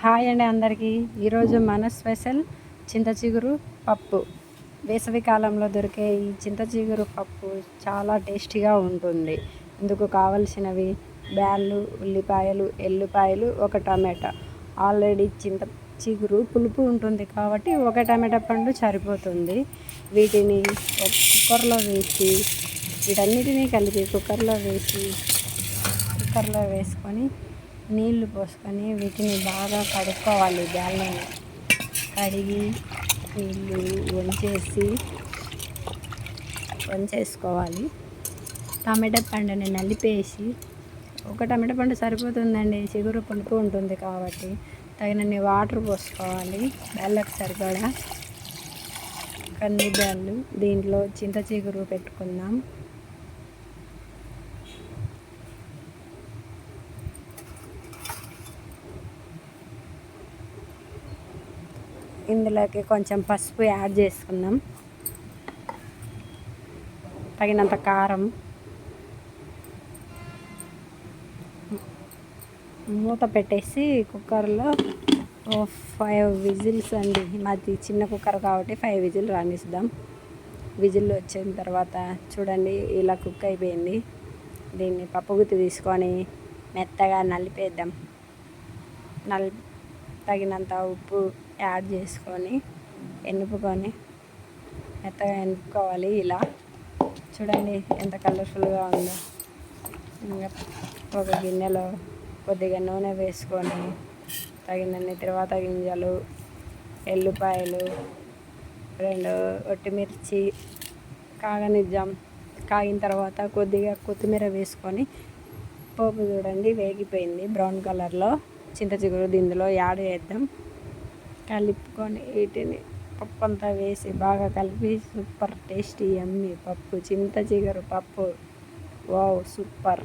Hi అండి అందరికీ. ఈరోజు మన స్పెషల్ చింత చిగురు పప్పు. వేసవి కాలంలో దొరికే ఈ చింత చిగురు పప్పు చాలా టేస్టీగా ఉంటుంది. ఇందుకు కావలసినవి బ్యాళ్ళు ఉల్లిపాయలు ఎల్లిపాయలు ఒక టమాటా. ఆల్రెడీ చింత చిగురు పులుపు ఉంటుంది కాబట్టి ఒక టమాటా పండు సరిపోతుంది. వీటిని కుక్కర్లో వేసి వీటన్నిటినీ కలిపి కుక్కర్లో వేసి కుక్కర్లో వేసుకొని నీళ్ళు పోసుకొని వీటిని బాగా కడుక్కోవాలి బ్యాళ్ళని కడిగి నీళ్ళు వంచేసి వంచేసుకోవాలి. టమాటా పండుని నలిపేసి ఒక టమాటా పండు సరిపోతుందండి చిగురు పులుపు ఉంటుంది కాబట్టి. తగినన్ని వాటర్ పోసుకోవాలి బెల్లకు సరిపడా కంది బ్యాళ్ళు దీంట్లో చింత చిగురు పెట్టుకుందాం. ఇందులోకి కొంచెం పసుపు యాడ్ చేసుకుందాం. తగినంత కారం. మూత పెట్టేసి కుక్కర్లో ఓ ఫైవ్ విజిల్స్ అండి. మాది చిన్న కుక్కర్ కాబట్టి ఫైవ్ విజిల్ రాణిస్తాం విజిల్ వచ్చిన తర్వాత చూడండి ఇలా కుక్ అయిపోయింది. దీన్ని పప్పు గుత్తి తీసుకొని మెత్తగా నలిపేద్దాం. నలి తగినంత ఉప్పు యాడ్ చేసుకొని ఎనుపుకొని మెత్తగా ఎనుపుకోవాలి ఇలా. చూడండి ఎంత కలర్ఫుల్గా ఉందో. ఇంకా ఒక గిన్నెలో కొద్దిగా నూనె వేసుకొని తగినన్ని తర్వాత గింజలు ఎల్లుపాయలు రెండు ఒట్టిమిర్చి కాగనిద్దాం కాగిన తర్వాత కొద్దిగా కొత్తిమీర వేసుకొని పోపు చూడండి వేగిపోయింది బ్రౌన్ కలర్లో. చింత చిగురు దీనిలో యాడ్ చేద్దాం. కలుపుకొని వీటిని పప్పు అంతా వేసి బాగా కలిపి సూపర్ టేస్టీ అమ్మి పప్పు చింత చిగురు పప్పు. Wow super